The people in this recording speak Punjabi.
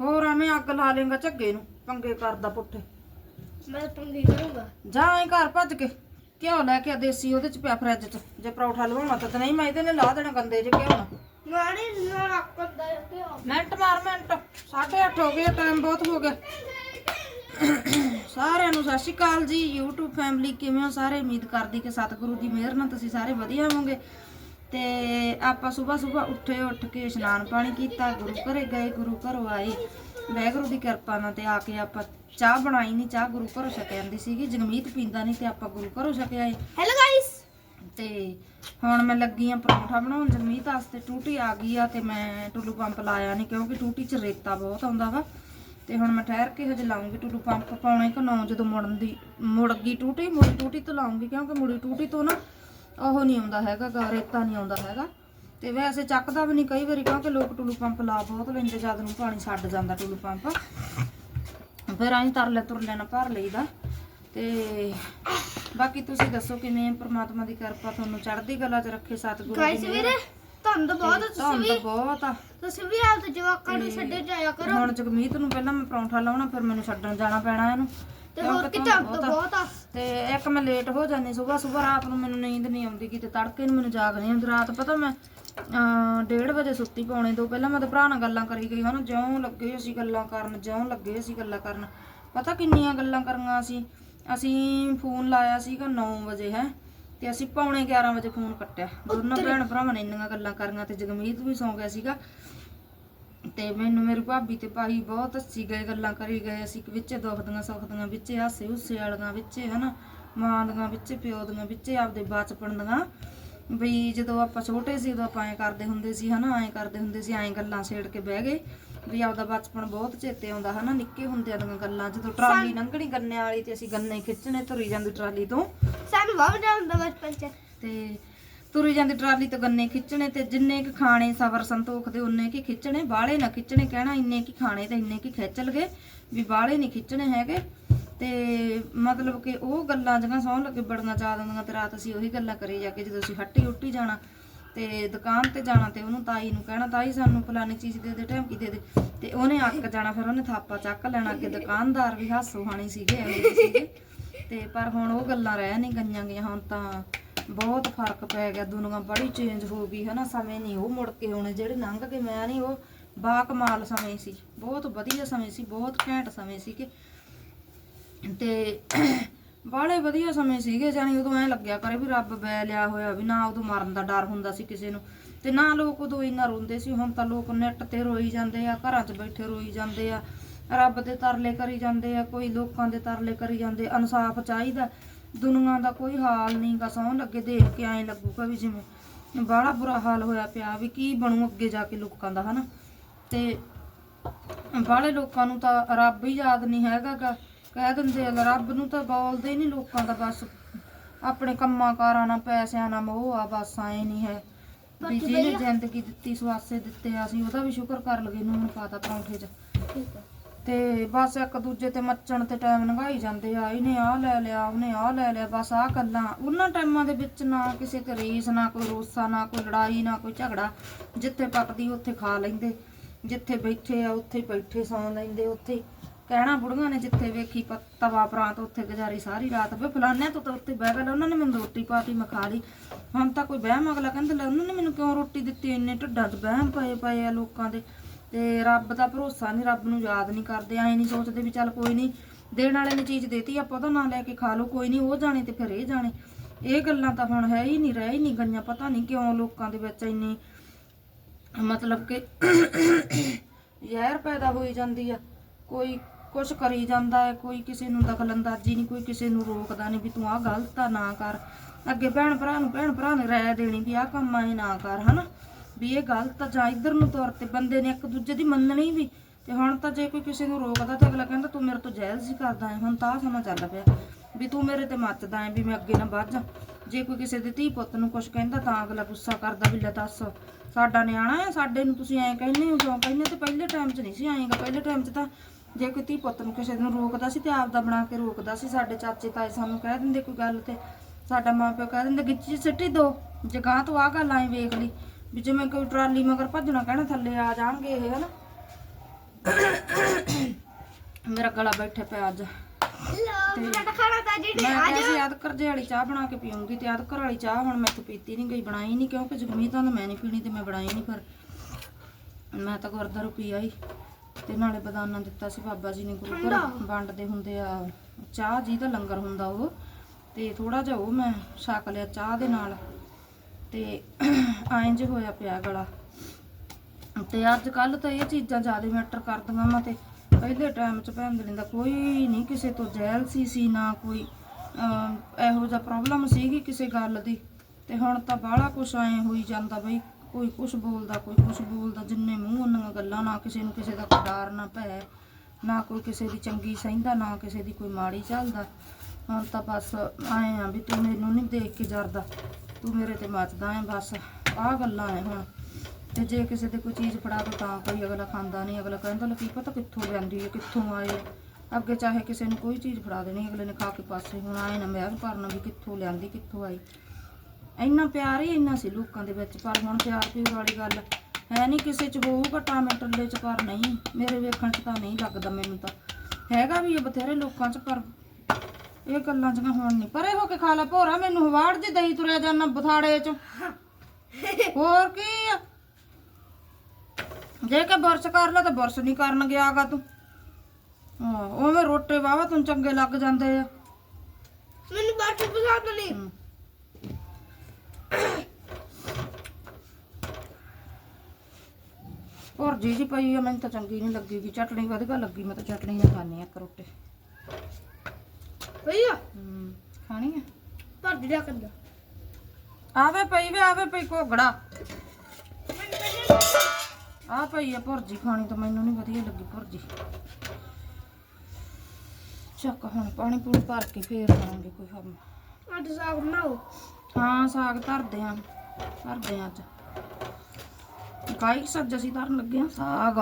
ਹੋਰ ਐਵੇਂ ਅੱਗ ਲਾ ਲੇਗਾ ਝੱਗੇ ਨੂੰ ਪੰਗੇ ਕਰਦਾ ਪੁੱਠੇ। ਮੈਂ ਪੰਗੀ ਕਰੂੰਗਾ। ਜਾ ਐ ਘਰ ਭੱਜ ਕੇ ਘਿਓ ਲੈ ਕੇ ਆ ਦੇਸੀ ਉਹਦੇ ਚ ਪਿਆ ਫਰਿੱਜ ਚ। ਜੇ ਪਰੌਠਾ ਲਵਾਉਣਾ ਤਾਂ ਨਹੀਂ ਮੈਂ ਇਹਦੇ ਨੇ ਲਾ ਦੇਣਾ ਗੰਦੇ ਚ ਘਿਓ ਨਾਲ। ਮਾਣੀ ਨਾ ਰੱਖਦਾ ਤੇ ਮਿੰਟ ਮਾਰ ਮਿੰਟ। 8:30 ਹੋ ਗਏ ਟਾਈਮ ਬਹੁਤ ਹੋ ਗਿਆ। ਸਾਰਿਆਂ ਨੂੰ ਸਤਿ ਸ਼੍ਰੀ ਅਕਾਲ ਜੀ। YouTube ਫੈਮਿਲੀ ਕਿਵੇਂ ਹੋ? ਸਾਰੇ ਉਮੀਦ ਕਰਦੀ ਕਿ ਸਤਿਗੁਰੂ ਦੀ ਮਿਹਰ ਨਾਲ ਤੁਸੀਂ ਸਾਰੇ ਵਧੀਆ ਹੋਵੋਗੇ। ਤੇ ਆਪਾਂ ਸਵੇਰ ਸਵੇਰ ਉੱਠੇ ਉੱਠ ਕੇ ਇਸ਼ਨਾਨ ਪਾਣੀ ਕੀਤਾ ਗੁਰੂ ਘਰੇ ਗਏ ਗੁਰੂ ਘਰੋਂ ਆਏ। ਵਾਹਿਗੁਰੂ ਦੀ ਕਿਰਪਾ ਨਾਲ ਤੇ ਆ ਕੇ ਆਪਾਂ ਚਾਹ ਬਣਾਈ ਨਹੀਂ ਚਾਹ ਗੁਰੂ ਘਰੋਂ ਛਕ ਜਾਂਦੀ ਸੀਗੀ ਜਗਮੀਤ ਪੀਂਦਾ ਨਹੀਂ ਤੇ ਆਪਾਂ ਗੁਰੂ ਘਰੋਂ ਛਕ ਆਏ ਹੈਲੋ ਗਾਇਸ ਤੇ ਹੁਣ ਮੈਂ ਲੱਗੀ ਆ ਪਰੌਂਠਾ ਬਣਾਉਣ ਜਗਮੀਤ ਵਾਸਤੇ ਟੂਟੀ ਆ ਗਈ ਆ ਤੇ ਮੈਂ ਟੁੱਲੂ ਪੰਪ ਲਾਇਆ ਨਹੀਂ ਕਿਉਂਕਿ ਟੂਟੀ 'ਚ ਰੇਤਾ ਬਹੁਤ ਆਉਂਦਾ ਵਾ। ਤੇ ਹੁਣ ਮੈਂ ਠਹਿਰ ਕੇ ਹਜੇ ਲਾਉਂਗੀ ਟੁੱਲੂ ਪੰਪ ਪਾਉਣੇ ਕਿ ਨੌ ਜਦੋਂ ਮੁੜਨ ਦੀ ਮੁੜ ਗਈ ਟੂਟੀ ਮੁੜੀ ਟੂਟੀ ਤੋਂ ਲਾਉਂਗੀ ਕਿਉਂਕਿ ਮੁੜੀ ਟੂਟੀ ਤੋਂ ਨਾ ਉਹ ਨਹੀਂ ਆਉਂਦਾ ਹੈਗਾ ਗਾ ਰੇਤਾ ਨਹੀਂ ਆਉਂਦਾ ਹੈਗਾ। ਤੇ ਵੈਸੇ ਚੱਕਦਾ ਵੀ ਨਹੀਂ ਕਈ ਵਾਰੀ ਕਿਉਂਕਿ ਲੋਕ ਟੁੱਲੂ ਪੰਪ ਲਾ ਬਹੁਤ ਲੈਂਦੇ ਜਦ ਨੂੰ ਪਾਣੀ ਛੱਡ ਜਾਂਦਾ ਟੁੱਲੂ ਪੰਪ। ਫਿਰ ਅਸੀਂ ਤਰਲੇ ਤੁਰਲੇ ਨਾਲ ਭਰ ਲਈਦਾ। ਤੇ ਬਾਕੀ ਤੁਸੀਂ ਦੱਸੋ ਕਿਵੇਂ ਪ੍ਰਮਾਤਮਾ ਦੀ ਕਿਰਪਾ ਤੁਹਾਨੂੰ ਚੜ੍ਹਦੀ ਕਲਾ 'ਚ ਰੱਖੇ ਸਤਿਗੁਰੂ ਗਾਇਸ ਦੀ ਵੀਰੇ ਤੁਹਾਨੂੰ ਤਾਂ ਬਹੁਤ ਤੁਸੀਂ ਤੁਹਾਨੂੰ ਵੀ ਤਾਂ ਬਹੁਤ ਆ। ਤੁਸੀਂ ਵੀ ਆਪ ਤੇ ਜਵਾਕਾਂ ਨੂੰ ਛੱਡੇ ਜਾਇਆ ਕਰੋ। ਹੁਣ ਜਗਮੀਤ ਨੂੰ ਪਹਿਲਾਂ ਮੈਂ ਪਰੌਂਠਾ ਲਾਉਣਾ ਫਿਰ ਮੈਨੂੰ ਛੱਡਣ ਜਾਣਾ ਪੈਣਾ ਇਹਨੂੰ। ਤੇ ਹੋਰ ਕਿ ਤੁਹਾਨੂੰ ਤਾਂ ਬਹੁਤ। ਆ। ਤੇ ਇੱਕ ਮੈਂ ਲੇਟ ਹੋ ਜਾਂਦੀ ਸਵੇਰ ਸਵੇਰ ਰਾਤ ਨੂੰ ਮੈਨੂੰ ਨੀਂਦ ਨਹੀਂ ਆਉਂਦੀ ਕਿਤੇ ਤੜਕੇ ਨੂੰ ਮੈਨੂੰ ਜਾਗ ਨਹੀਂ ਆਉਂਦੀ। ਰਾਤ ਪਤਾ ਮੈਂ ਅਹ, ਡੇਢ ਵਜੇ ਸੁੱਤੀ ਪੌਣੇ ਦੋ ਪਹਿਲਾਂ ਮੈਂ ਤਾਂ ਭਰਾ ਨਾਲ ਗੱਲਾਂ ਕਰੀ ਗਈ ਹਨ ਜਿਉਂ ਲੱਗੇ ਅਸੀਂ ਗੱਲਾਂ ਕਰਨ ਜਿਉਂ ਲੱਗੇ ਅਸੀਂ ਗੱਲਾਂ ਕਰਨ। ਪਤਾ ਕਿੰਨੀਆਂ ਗੱਲਾਂ ਕਰੀਆਂ ਅਸੀਂ ਅਸੀਂ ਫੋਨ ਲਾਇਆ ਸੀਗਾ 9 ਵਜੇ ਹੈ? ਤੇ ਅਸੀਂ ਪੌਣੇ 11 ਵਜੇ ਫੋਨ ਕੱਟਿਆ। ਦੋਨੋਂ ਭੈਣ ਭਰਾਵਾਂ ਨੇ ਇੰਨੀਆਂ ਗੱਲਾਂ ਕਰੀਆਂ ਤੇ ਜਗਮੀਤ ਵੀ ਸੌਂ ਗਿਆ ਸੀਗਾ। ਤੇ ਮੈਨੂੰ ਮੇਰੀ ਭਾਬੀ ਤੇ ਭਾਈ ਬਹੁਤ ਹੱਸੀ ਗਏ ਗੱਲਾਂ ਕਰੀ ਗਏ ਅਸੀਂ ਵਿੱਚੇ ਦੁਖਦੀਆਂ ਸੁਖਦੀਆਂ ਵਿੱਚੇ ਹਾਸੇ ਹੁੱਸੇ ਵਾਲੀਆਂ ਵਿੱਚੇ ਹਨਾ ਮਾਂ ਦੀਆਂ ਵਿੱਚੇ ਪਿਓ ਦੀਆਂ ਵਿੱਚੇ ਆਪਦੇ ਬਚਪਨ ਦੀਆਂ। ਵੀ ਜਦੋਂ ਆਪਾਂ ਛੋਟੇ ਸੀ ਉਦੋਂ ਆਪਾਂ ਐਂ ਕਰਦੇ ਹੁੰਦੇ ਸੀ ਹਨਾ ਐਂ ਕਰਦੇ ਹੁੰਦੇ ਸੀ ਐਂ ਗੱਲਾਂ ਛੇੜ ਕੇ ਬਹਿ ਗਏ। ਵੀ ਆਪਦਾ ਬਚਪਨ ਬਹੁਤ ਚੇਤੇ ਆਉਂਦਾ ਹਨਾ ਨਿੱਕੇ ਹੁੰਦਿਆਂ ਦੀਆਂ ਗੱਲਾਂ ਜਦੋਂ ਟਰਾਲੀ ਲੰਘਣੀ ਗੰਨਿਆਂ ਵਾਲੀ ਤੇ ਅਸੀਂ ਗੰਨੇ ਖਿੱਚਣੇ ਤੁਰੀ ਜਾਂਦੀ ਟਰਾਲੀ ਤੋਂ। ਸਾਨੂੰ ਬਹੁਤ ਜਾਂਦਾ ਬਚਪਨ ਚ। ਤੇ ਤੁਰੀ ਜਾਂਦੀ ਟਰਾਲੀ ਤੋਂ ਗੰਨੇ ਖਿੱਚਣੇ ਤੇ ਜਿੰਨੇ ਕਿ ਖਾਣੇ ਸਬਰ ਸੰਤੋਖ ਦੇ ਉਨੇ ਕੀ ਖਿੱਚਣੇ ਬਾਹਲੇ ਨਾ ਖਿੱਚਣੇ ਕਹਿਣਾ, ਇੰਨੇ ਕੀ ਖਾਣੇ ਤੇ ਇੰਨੇ ਕੀ ਖਿੱਚ ਲਗੇ ਵੀ ਬਾਹਲੇ ਨਹੀਂ ਖਿੱਚਣੇ ਹੈਗੇ। ਤੇ ਮਤਲਬ ਕਿ ਉਹ ਗੱਲਾਂ ਜਿਹੜੀਆਂ ਸੌਂ ਲੱਗੇ, ਬੜੀਆਂ ਚਾਹ ਦਿੰਦੀਆਂ ਤੇ ਰਾਤ ਅਸੀਂ ਉਹੀ ਗੱਲਾਂ ਕਰੀ ਜਾ ਕੇ ਜਦੋਂ ਅਸੀਂ ਹੱਟੀ ਉੱਟੀ ਜਾਣਾ ਤੇ ਦੁਕਾਨ ਤੇ ਜਾਣਾ ਤੇ ਉਹਨੂੰ ਤਾਈ ਨੂੰ ਕਹਿਣਾ, ਤਾਈ ਸਾਨੂੰ ਫਲਾਣੀ ਚੀਜ਼ ਦੇ ਦੇ ਢੈਂਕੀ ਦੇ ਦੇ। ਤੇ ਉਹਨੇ ਅੱਕ ਜਾਣਾ, ਫਿਰ ਉਹਨੇ ਥਾਪਾ ਚੱਕ ਲੈਣਾ ਅੱਗੇ। ਦੁਕਾਨਦਾਰ ਵੀ ਹਾਸੋ ਹਾਣੀ ਸੀਗੇ, ਐਵੇਂ ਸੀਗੇ। ਤੇ ਪਰ ਹੁਣ ਉਹ ਗੱਲਾਂ ਰਹਿ ਨਹੀਂ ਗਈਆਂ ਗਈਆਂ, ਹੁਣ ਤਾਂ ਬਹੁਤ ਫ਼ਰਕ ਪੈ ਗਿਆ, ਦੁਨੀਆ ਬੜੀ ਚੇਂਜ ਹੋ ਗਈ ਹੈ ਨਾ ਸਮੇਂ ਨਹੀਂ ਉਹ ਮੁੜ ਕੇ ਆਉਣੇ ਜਿਹੜੇ ਲੰਘ ਕੇ ਮੈਂ ਨਹੀਂ ਉਹ ਬਾ ਕਮਾਲ ਸਮੇਂ ਸੀ, ਬਹੁਤ ਵਧੀਆ ਸਮੇਂ ਸੀ, ਬਹੁਤ ਘੈਂਟ ਸਮੇਂ ਸੀ ਕਿ ਤੇ ਬਾਹਲੇ ਵਧੀਆ ਸਮੇਂ ਸੀਗੇ ਜਾਨੀ ਉਦੋਂ ਐ ਲੱਗਿਆ ਕਰੇ ਵੀ ਰੱਬ ਬੈ ਲਿਆ ਹੋਇਆ ਵੀ ਨਾ ਉਦੋਂ ਮਰਨ ਦਾ ਡਰ ਹੁੰਦਾ ਸੀ ਕਿਸੇ ਨੂੰ। ਤੇ ਨਾ ਲੋਕ ਉਦੋਂ ਇੰਨਾ ਰੋਂਦੇ ਸੀ, ਹੁਣ ਤਾਂ ਲੋਕ ਨੈਟ ਤੇ ਰੋਈ ਜਾਂਦੇ ਆ, ਘਰਾਂ 'ਚ ਬੈਠੇ ਰੋਈ ਜਾਂਦੇ ਆ, ਰੱਬ ਦੇ ਤਰਲੇ ਕਰੀ ਜਾਂਦੇ ਆ, ਕੋਈ ਲੋਕਾਂ ਦੇ ਤਰਲੇ ਕਰੀ ਜਾਂਦੇ, ਇਨਸਾਫ ਚਾਹੀਦਾ। ਦੁਨੀਆ ਦਾ ਕੋਈ ਹਾਲ ਨਹੀਂ ਗਾ ਸੌਂ ਲੱਗੇ ਦੇਖ ਕੇ ਐਂ ਲੱਗੂਗਾ ਵੀ ਜਿਵੇਂ ਬੜਾ ਬੁਰਾ ਹਾਲ ਹੋਇਆ ਪਿਆ ਵੀ ਕੀ ਬਣੂ ਅੱਗੇ ਜਾ ਕੇ ਲੋਕਾਂ ਦਾ ਹਨਾ? ਤੇ ਬਾਹਲੇ ਲੋਕਾਂ ਨੂੰ ਤਾਂ ਰੱਬ ਹੀ ਯਾਦ ਨਹੀਂ ਹੈਗਾ ਗਾ। ਕਹਿ ਦਿੰਦੇ ਆ ਰੱਬ ਨੂੰ ਤਾਂ ਬੋਲਦੇ ਨਹੀਂ ਲੋਕਾਂ ਦਾ ਬਸ। ਆਪਣੇ ਕੰਮਾਂ ਕਾਰਾਂ ਨਾਲ ਪੈਸਿਆਂ ਨਾਲ ਮੋਹ ਆ ਬਸ ਐ ਨਹੀਂ ਹੈ। ਵੀ ਜਿਹਨੇ ਜ਼ਿੰਦਗੀ ਦਿੱਤੀ ਸਵਾਸੇ ਦਿੱਤੇ ਆ ਅਸੀਂ ਉਹਦਾ ਵੀ ਸ਼ੁਕਰ ਕਰ ਲਗੇ ਨੂਨ ਪਾਤਾ ਪਰੌਂਠੇ 'ਚ। ਠੀਕ ਆ। ਤੇ ਬਸ ਇੱਕ ਦੂਜੇ ਤੇ ਮੱਚਣ ਤੇ ਟਾਈਮ ਲੰਘਾਈ ਜਾਂਦੇ ਆ, ਇਹਨੇ ਆਹ ਲੈ ਲਿਆ, ਉਹਨੇ ਆਹ ਲੈ ਲਿਆ, ਬਸ ਆਹ ਗੱਲਾਂ। ਉਹਨਾਂ ਟਾਈਮਾਂ ਦੇ ਵਿੱਚ ਨਾ ਕਿਸੇ ਤੇ ਰੀਸ, ਨਾ ਕੋਈ ਰੋਸਾ, ਨਾ ਕੋਈ ਲੜਾਈ, ਨਾ ਕੋਈ ਝਗੜਾ। ਜਿੱਥੇ ਪੱਕਦੀ ਉੱਥੇ ਖਾ ਲੈਂਦੇ। ਜਿੱਥੇ ਬੈਠੇ ਆ, ਉੱਥੇ ਬੈਠੇ ਸੌਂ ਲੈਂਦੇ, ਉੱਥੇ। ਕਹਿਣਾ ਬੁੜੀਆਂ ਨੇ ਜਿੱਥੇ ਵੇਖੀ ਪ- ਤਵਾ ਪ੍ਰਾਂਤ ਉੱਥੇ ਗੁਜ਼ਾਰੀ ਸਾਰੀ ਰਾਤ। ਵੇ ਫਲਾਨਿਆਂ ਤੋਂ ਤਾਂ ਉੱਥੇ ਬਹਿ ਗਏ, ਉਹਨਾਂ ਨੇ ਮੈਨੂੰ ਰੋਟੀ ਪਾਤੀ ਮੈਂ ਖਾ ਲਈ। ਹੁਣ ਤਾਂ ਕੋਈ ਵਹਿਮ ਅਗਲਾ ਕਹਿੰਦਾ ਲੈ, ਉਹਨਾਂ ਨੇ ਮੈਨੂੰ ਕਿਉਂ ਰੋਟੀ ਦਿੱਤੀ? ਇੰਨੇ ਢੱਡਾਂ 'ਚ ਵਹਿਮ ਪਏ ਪਏ ਆ ਲੋਕਾਂ ਦੇ। ਤੇ ਰੱਬ ਦਾ ਭਰੋਸਾ ਨਹੀਂ ਰੱਬ ਨੂੰ ਯਾਦ ਨਹੀਂ ਕਰਦੇ, ਐ ਨਹੀਂ ਸੋਚਦੇ ਵੀ ਚੱਲ ਕੋਈ ਨਹੀਂ ਦੇਣ ਵਾਲੇ ਨੇ ਚੀਜ਼ ਦੇਤੀ, ਆਪਾਂ ਉਹਦਾ ਨਾਂ ਲੈ ਕੇ ਖਾ ਲਓ, ਕੋਈ ਨਹੀਂ ਉਹ ਜਾਣੇ ਤੇ ਫਿਰ ਇਹ ਜਾਣੇ। ਇਹ ਗੱਲਾਂ ਤਾਂ ਹੁਣ ਹੈ ਹੀ ਨਹੀਂ ਰਹਿ ਹੀ ਨਹੀਂ ਗਈਆਂ, ਪਤਾ ਨਹੀਂ ਕਿਉਂ ਲੋਕਾਂ ਦੇ ਵਿੱਚ ਇੰਨੀ ਮਤਲਬ ਕਿ ਜ਼ਹਿਰ ਪੈਦਾ ਹੋਈ ਜਾਂਦੀ ਆ। ਕੋਈ ਕੁਛ ਕਰੀ ਜਾਂਦਾ ਹੈ, ਕੋਈ ਕਿਸੇ ਨੂੰ ਦਖਲਅੰਦਾਜ਼ੀ ਨਹੀਂ ਕੋਈ ਕਿਸੇ ਨੂੰ ਰੋਕਦਾ ਨਹੀਂ ਵੀ ਤੂੰ ਆਹ ਗਲਤ ਆ, ਨਾ ਕਰ। ਅੱਗੇ ਭੈਣ ਭਰਾ ਨੂੰ ਭੈਣ ਭਰਾ ਨੇ ਰਾਇ ਦੇਣੀ ਵੀ ਆਹ ਕੰਮ ਆ ਨਾ ਕਰ, ਹਨਾ? ਵੀ ਇਹ ਗਲਤ ਆ ਜਾਂ ਇੱਧਰ ਨੂੰ ਤੁਰ ਤੇ ਬੰਦੇ ਨੇ ਇੱਕ ਦੂਜੇ ਦੀ ਮੰਨਣੀ ਵੀ। ਤੇ ਹੁਣ ਤਾਂ ਜੇ ਕੋਈ ਕਿਸੇ ਨੂੰ ਰੋਕਦਾ ਤੇ ਅਗਲਾ ਕਹਿੰਦਾ, ਤੂੰ ਮੇਰੇ ਤੋਂ ਜੈਲਸੀ ਕਰਦਾ ਹੈ। ਹੁਣ ਤਾਂ ਆਹ ਸਮਾਂ ਚੱਲ ਪਿਆ ਵੀ ਤੂੰ ਮੇਰੇ ਤੇ ਮੱਚਦਾ ਹੈ ਵੀ ਮੈਂ ਅੱਗੇ ਨਾ ਵੱਧ ਜਾ ਜੇ ਕੋਈ ਕਿਸੇ ਦੇ ਧੀ ਪੁੱਤ ਨੂੰ ਕੁਝ ਕਹਿੰਦਾ ਤਾਂ ਅਗਲਾ ਗੁੱਸਾ ਕਰਦਾ ਵੀ ਲੈ ਦੱਸ, ਸਾਡਾ ਨਿਆਣਾ ਹੈ, ਸਾਡੇ ਨੂੰ ਤੁਸੀਂ ਐਂ ਕਹਿੰਦੇ ਹੋ, ਕਿਉਂ ਕਹਿੰਦੇ ਤੇ ਪਹਿਲੇ ਟਾਈਮ 'ਚ ਨਹੀਂ ਸੀ ਆਏਗਾ। ਪਹਿਲੇ ਟਾਈਮ 'ਚ ਤਾਂ ਜੇ ਕੋਈ ਧੀ ਪੁੱਤ ਨੂੰ ਕਿਸੇ ਨੂੰ ਰੋਕਦਾ ਸੀ ਤੇ ਆਪ ਦਾ ਬਣਾ ਕੇ ਰੋਕਦਾ ਸੀ, ਸਾਡੇ ਚਾਚੇ ਤਾਏ ਸਾਨੂੰ ਕਹਿ ਦਿੰਦੇ ਕੋਈ ਗੱਲ ਤੇ। ਸਾਡਾ ਮਾਂ ਪਿਓ ਕਹਿ ਦਿੰਦੇ, ਗਿੱਚੀ ਸਿੱਟੀ ਦੋ, ਜੇ ਗਾਂ ਤੋਂ ਆ ਗੱਲ ਆਏ ਵੇਖ ਲਈ ਵੀ ਜਿਵੇਂ ਕੋਈ ਟਰਾਲੀ ਮਗਰ ਭੱਜਣਾ ਕਹਿਣਾ ਥੱਲੇ ਆ ਜਾਣਗੇ ਇਹ ਹਨਾ? ਮੇਰਾ ਗਲਾ ਬੈਠੇ ਪਿਆ ਅੱਜ। ਲੋ ਮੇਰਾ ਖਾਣਾ ਤਾਂ ਜੀ ਮੈਂ ਕਿਹਾ ਸੀ ਯਾਦ ਕਰ ਵਾਲੀ ਚਾਹ ਬਣਾ ਕੇ ਪੀਉਂਗੀ ਤੇ ਯਾਦ ਵਾਲੀ ਚਾਹ ਹੁਣ ਮੈਂ ਤਾਂ ਪੀਤੀ ਨਹੀਂ ਗਈ ਬਣਾਈ ਨਹੀਂ ਕਿਉਂਕਿ ਜਗਮੀਤ ਤਾਂ ਮੈਂ ਨਹੀਂ ਪੀਣੀ ਤੇ ਮੈਂ ਬਣਾਈ ਨਹੀਂ ਪਰ ਮੈਂ ਤਾਂ ਗੁਰਦਾਰੂ ਪੀ ਆਈ ਤੇ ਨਾਲੇ ਬਦਾਨਾ ਦਿੱਤਾ ਸੀ ਬਾਬਾ ਜੀ ਨੇ ਗੁਰੂ ਘਰ। ਵੰਡਦੇ ਹੁੰਦੇ ਆ ਚਾਹ ਜੀ ਦਾ ਲੰਗਰ ਹੁੰਦਾ ਉਹ। ਤੇ ਥੋੜਾ ਜਿਹਾ ਉਹ ਮੈਂ ਛਕ ਲਿਆ ਚਾਹ ਦੇ ਨਾਲ। ਤੇ ਐਂ ਜੇ ਹੋਇਆ ਪਿਆ ਗਲਾ। ਤੇ ਅੱਜ ਕੱਲ ਤਾਂ ਇਹ ਚੀਜ਼ਾਂ ਜ਼ਿਆਦਾ ਮੈਟਰ ਕਰਦੀਆਂ ਵਾ ਤੇ ਪਹਿਲੇ ਟਾਈਮ 'ਚ ਭੈਣ ਦੇ ਦਾ ਕੋਈ ਨਹੀਂ ਕਿਸੇ ਤੋਂ ਜੈਲਸੀ ਸੀ ਨਾ ਕੋਈ ਇਹੋ ਜਿਹਾ ਪ੍ਰੋਬਲਮ ਸੀਗੀ ਕਿਸੇ ਗੱਲ ਦੀ। ਤੇ ਹੁਣ ਤਾਂ ਬਾਹਲਾ ਕੁਛ ਐ ਹੋਈ ਜਾਂਦਾ ਬਈ, ਕੋਈ ਕੁਛ ਬੋਲਦਾ, ਕੋਈ ਕੁਛ ਬੋਲਦਾ, ਜਿੰਨੇ ਮੂੰਹ ਉਹਨਾਂ ਗੱਲਾਂ ਨਾ ਕਿਸੇ ਨੂੰ ਕਿਸੇ ਦਾ ਕੋਈ ਡਰ ਨਾ ਭੈ, ਨਾ ਕੋਈ ਕਿਸੇ ਦੀ ਚੰਗੀ ਸਹਿੰਦਾ, ਨਾ ਕਿਸੇ ਦੀ ਕੋਈ ਮਾੜੀ ਚੱਲਦਾ ਹੁਣ ਤਾਂ ਬਸ ਆਏ ਆ ਵੀ ਤੂੰ ਮੈਨੂੰ ਨਹੀਂ ਦੇਖ ਕੇ ਜਰਦਾ। ਤੂੰ ਮੇਰੇ ਤੇ ਮੱਚਦਾ ਹੈ ਬਸ ਆਹ ਗੱਲਾਂ ਐ ਹੁਣ। ਤੇ ਜੇ ਕਿਸੇ ਦੇ ਕੋਈ ਚੀਜ਼ ਫੜਾ ਦੋ ਤਾਂ ਕੋਈ ਅਗਲਾ ਖਾਂਦਾ ਨਹੀਂ, ਅਗਲਾ ਕਹਿੰਦਾ, ਲੈ ਪਤਾ ਕਿੱਥੋਂ ਜਾਂਦੀ ਹੈ, ਕਿੱਥੋਂ ਆਏ ਅੱਗੇ ਚਾਹੇ ਕਿਸੇ ਨੂੰ ਕੋਈ ਚੀਜ਼ ਫੜਾ ਦੇਣੀ, ਅਗਲੇ ਨੇ ਖਾ ਕੇ ਪਾਸੇ ਹੁਣ ਆਏ ਨਾ ਮੈਂ ਭਰਨਾ ਵੀ ਕਿੱਥੋਂ ਲਿਆਂਦੀ, ਕਿੱਥੋਂ ਆਈ। ਇੰਨਾ ਪਿਆਰ ਹੀ ਇੰਨਾ ਸੀ ਲੋਕਾਂ ਦੇ ਵਿੱਚ, ਪਰ ਹੁਣ ਪਿਆਰ ਪਿਆਰ ਵਾਲੀ ਗੱਲ ਹੈ ਨਹੀਂ, ਕਿਸੇ ਚ ਹੋਊਗਾ ਟਾਮੇ ਟੱਲੇ ਚ ਪਰ ਨਹੀਂ। ਮੇਰੇ ਵੇਖਣ ਚ ਤਾਂ ਨਹੀਂ ਲੱਗਦਾ ਮੈਨੂੰ ਤਾਂ। ਹੈਗਾ ਵੀ ਇਹ ਬਥੇਰੇ ਲੋਕਾਂ ਚ, ਪਰ ਇਹ ਗੱਲਾਂ ਜਗਾ ਹੁਣ ਨਹੀਂ ਪਰੇ ਹੋ ਕੇ ਖਾ ਲਾ ਭੋਰਾ ਮੈਨੂੰ ਹਵਾੜ ਜੀ ਦਈ ਤੁਰਿਆ ਜਾਣਾ ਬਥਾੜੇ ਚ। ਹੋਰ ਕੀ ਆ? ਜੇ ਕਿ ਬੁਰਸ਼ ਕਰ ਲਾ ਤਾਂ ਬੁਰਸ਼ ਨਹੀਂ ਕਰਨ ਗਿਆਗਾ ਤੂੰ। ਹਾਂ ਉਵੇਂ ਰੋਟੇ ਵਾਵਾ ਤੈਨੂੰ ਚੰਗੇ ਲੱਗ ਜਾਂਦੇ ਆ। ਮੈਨੂੰ ਬਾਤ ਪਸੰਦ ਨਹੀਂ। ਹੋਰ ਜੀ ਜੀ ਪਈ ਆ ਮੈਨੂੰ ਤਾਂ ਚੰਗੀ ਨਹੀਂ ਲੱਗੀ ਗੀ ਚਟਣੀ ਵਧੀਆ ਲੱਗੀ ਮੈਂ ਤਾਂ ਚਟਣੀ ਨਾਲ ਖਾਣੀ ਆ ਇੱਕ ਰੋਟੀ। ਭਈਆ ਹਮ, ਖਾਣੀ ਆ। ਤੁਹਾਡੀ ਦਾ ਕੰਦਾ ਆਵੇ ਪਈ ਵੇ ਆਵੇ ਪਈ ਘੋਗੜਾ। ਆ ਪਈ ਆ ਭੁਰਜੀ ਖਾਣੀ ਤਾਂ ਮੈਨੂੰ ਨਹੀਂ ਵਧੀਆ ਲੱਗੀ ਭੁਰਜੀ। ਚੱਕ ਹੁਣ ਪਾਣੀ ਪੂਣੀ ਭਰ ਕੇ ਫੇਰ ਕਰਾਂਗੇ ਕੋਈ ਕੰਮ ਅੱਜ ਸਾਗ ਬਣਾਓ? ਹਾਂ ਸਾਗ ਧਰਦੇ ਆਂ ਧਰਦੇ ਆਂ ਅੱਜ। ਕਾਈ ਸਬਜ਼ੀ ਅਸੀਂ ਧਰਨ ਲੱਗੇ ਆਂ? ਸਾਗ।